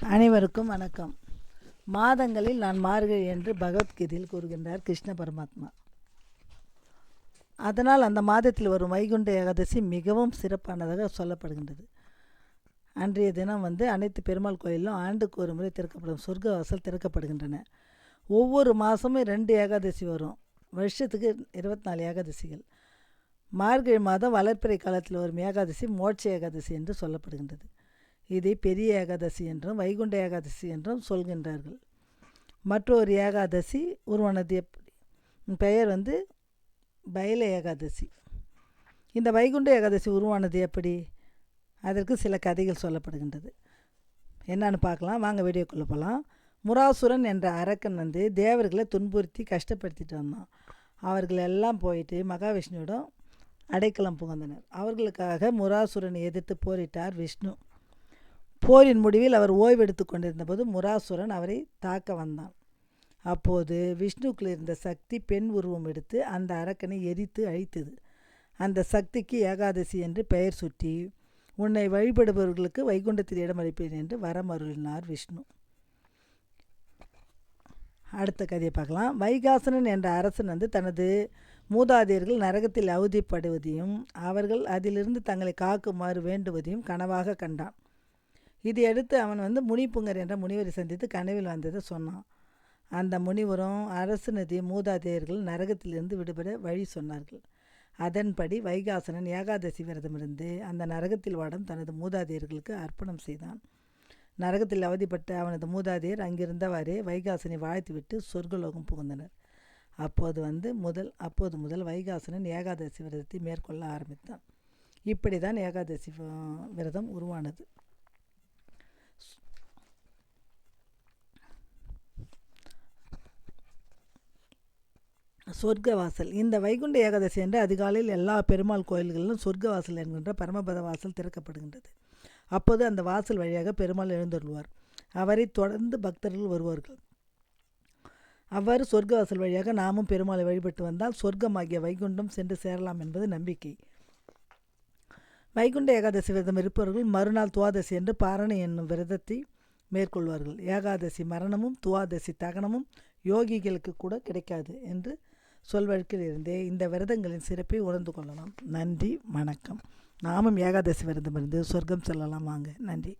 அனைவருக்கும் வணக்கம். மாதங்களில் நான் மார்கழி என்று பகவத்கீதையில் கூறுகின்றார் கிருஷ்ண பரமாத்மா. அதனால் அந்த மாதத்தில் வரும் வைகுண்ட ஏகாதசி மிகவும் சிறப்பானதாக சொல்லப்படுகின்றது. அன்றைய தினம் வந்து அனைத்து பெருமாள் கோயிலும் ஆண்டுக்கு ஒரு முறை திறக்கப்படும் சொர்க்க வாசல் திறக்கப்படுகின்றன. ஒவ்வொரு மாதமும் ரெண்டு ஏகாதசி வரும். வருஷத்துக்கு இருபத்தி நாலு ஏகாதசிகள். மார்கழி மாதம் வளர்ப்பிறை காலத்தில் வரும் ஏகாதசி மோட்ச ஏகாதசி என்று சொல்லப்படுகின்றது. இதை பெரிய ஏகாதசி என்றும் வைகுண்ட ஏகாதசி என்றும் சொல்கின்றார்கள். மற்றொரு ஏகாதசி உருவானது எப்படி பெயர் வந்து பைல ஏகாதசி. இந்த வைகுண்ட ஏகாதசி உருவானது எப்படி? அதற்கு சில கதைகள் சொல்லப்படுகின்றது. என்னன்னு பார்க்கலாம். வாங்க வீடியோக்குள்ளே போகலாம் முராசுரன் என்ற அரக்கன் வந்து தேவர்களை துன்புறுத்தி கஷ்டப்படுத்திட்டு வந்தான். அவர்கள் எல்லாம் போயிட்டு மகாவிஷ்ணுவிடம் அடைக்கலம் புகுந்தனர். அவர்களுக்காக முராசுரனை எதிர்த்து போரிட்டார் விஷ்ணு. போரின் முடிவில் அவர் ஓய்வெடுத்து கொண்டிருந்தபோது முராசுரன் அவரை தாக்க வந்தான். அப்போது விஷ்ணுக்குள் இருந்த சக்தி பெண் உருவம் எடுத்து அந்த அரக்கனை எரித்து அழித்தது. அந்த சக்திக்கு ஏகாதசி என்று பெயர் சுற்றி உன்னை வழிபடுபவர்களுக்கு வைகுண்டத்தில் இடமளிப்பேன் என்று வரம் அருளினார் விஷ்ணு. அடுத்த கதையை பார்க்கலாம். வைகாசனன் என்ற அரசன் வந்து தனது மூதாதையர்கள் நரகத்தில் அவதிப்படுவதையும் அவர்கள் அதிலிருந்து தங்களை காக்குமாறு வேண்டுவதையும் கனவாக கண்டான். இதையடுத்து அவன் வந்து முனிப்புங்கர் என்ற முனிவரை சந்தித்து கனவில் வந்ததை சொன்னான். அந்த முனிவரும் அரசு நதி மூதாதையர்கள் நரகத்திலிருந்து விடுபட வழி சொன்னார்கள். அதன்படி வைகாசனன் ஏகாதசி விரதமிருந்து அந்த நரகத்தில் வாடம் தனது மூதாதையர்களுக்கு அர்ப்பணம் செய்தான். நரகத்தில் அவதிப்பட்ட அவனது மூதாதையர் அங்கிருந்தவாறே வைகாசனை வாழ்த்துவிட்டு சொர்க்கலோகம் புகுந்தனர். அப்போது வந்து முதல் அப்போது முதல் வைகாசனன் ஏகாதசி விரதத்தை மேற்கொள்ள ஆரம்பித்தான். இப்படி தான் ஏகாதசி விரதம் உருவானது. சொர்க்கவாசல். இந்த வைகுண்ட ஏகாதசி என்று அதிகாலையில் எல்லா பெருமாள் கோயில்களிலும் சொர்க்கவாசல் என்கின்ற பரமபத வாசல் திறக்கப்படுகின்றது. அப்போது அந்த வாசல் வழியாக பெருமாள் எழுந்தருள்வார். அவரை தொடர்ந்து பக்தர்கள் வருவார்கள். அவ்வாறு சொர்க்கவாசல் வழியாக நாமும் பெருமாளை வழிபட்டு வந்தால் சொர்க்கமாகிய வைகுண்டம் சென்று சேரலாம் என்பது நம்பிக்கை. வைகுண்ட ஏகாதசி விரதம் இருப்பவர்கள் மறுநாள் துவாதசி என்று பாரணி என்னும் விரதத்தை மேற்கொள்வார்கள். ஏகாதசி மரணமும் துவாதசி தகனமும் யோகிகளுக்கு கூட கிடைக்காது என்று சொல்வழக்கில் இருந்தே இந்த விரதங்களின் சிறப்பை உணர்ந்து கொள்ளலாம். நன்றி வணக்கம். நாமும் ஏகாதசி விரதம் இருந்து சொர்க்கம் செல்லலாம். வாங்க நன்றி.